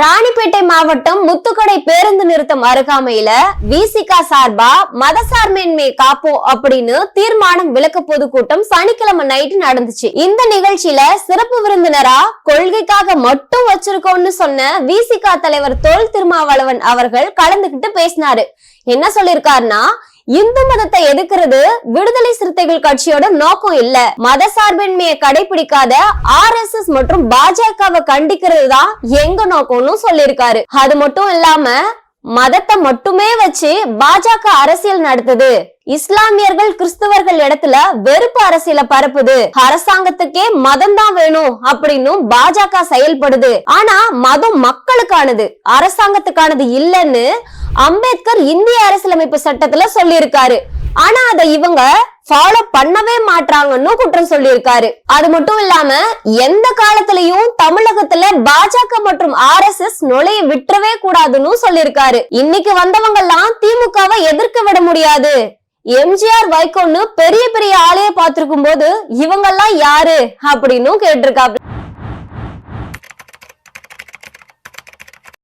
ராணிப்பேட்டை மாவட்டம் முத்துக்கடை பேருந்து நிறுத்தம் அருகாமையில விசிகா சார்பா மதசார்பின்மை காப்போம் அப்படின்னு தீர்மானம் விளக்க பொதுக்கூட்டம் சனிக்கிழமை நைட்டு நடந்துச்சு. இந்த நிகழ்ச்சியில சிறப்பு விருந்தினரா கொள்கைக்காக மட்டும் வச்சிருக்கோம்னு சொன்ன விசிகா தலைவர் தோல் திருமாவளவன் அவர்கள் கலந்துகிட்டு பேசினாரு. என்ன சொல்லிருக்காருன்னா இந்து மதத்தை எதிர்க்கிறது விடுதலை சிறுத்தைகள் கட்சியோட நோக்கம் இல்ல. மத சார்பின்மையை கடைபிடிக்காத ஆர் எஸ் எஸ் மற்றும் பாஜகவை கண்டிக்கிறது தான் எங்க நோக்கம்னு சொல்லியிருக்காரு. அது மட்டும் இல்லாம மதத்தை மட்டுமே வச்சு பாஜக அரசியல் நடத்துது. இஸ்லாமியர்கள் கிறிஸ்தவர்கள் இடத்துல வெறுப்பு அரசியல பரப்புது. அரசாங்கத்துக்கே மதம் தான் வேணும் அப்படின்னு பாஜக செயல்படுது. ஆனா மதம் மக்களுக்கானது அரசாங்கத்துக்கானது இல்லைன்னு அம்பேத்கர் இந்திய அரசியலமைப்பு சட்டத்துல சொல்லியிருக்காரு. ஆனா அதை இவங்க ஃபாலோ பண்ணவே மாட்றாங்கன்னு குற்றம் சொல்லியிருக்காரு. அது மட்டும் இல்லாம எந்த காலத்திலயும் தமிழகத்துல பாஜக மற்றும் ஆர் எஸ் எஸ் நுழைய விட்டுறவே கூடாதுன்னு சொல்லியிருக்காரு. இன்னைக்கு வந்தவங்க எல்லாம் திமுகவை எதிர்க்க விட முடியாது. எம்ஜிஆர் வைகோன்னு பெரிய பெரிய ஆளைய பார்த்திருக்கும் போது இவங்கெல்லாம் யாரு? அப்படின்னு கேட்டிருக்காரு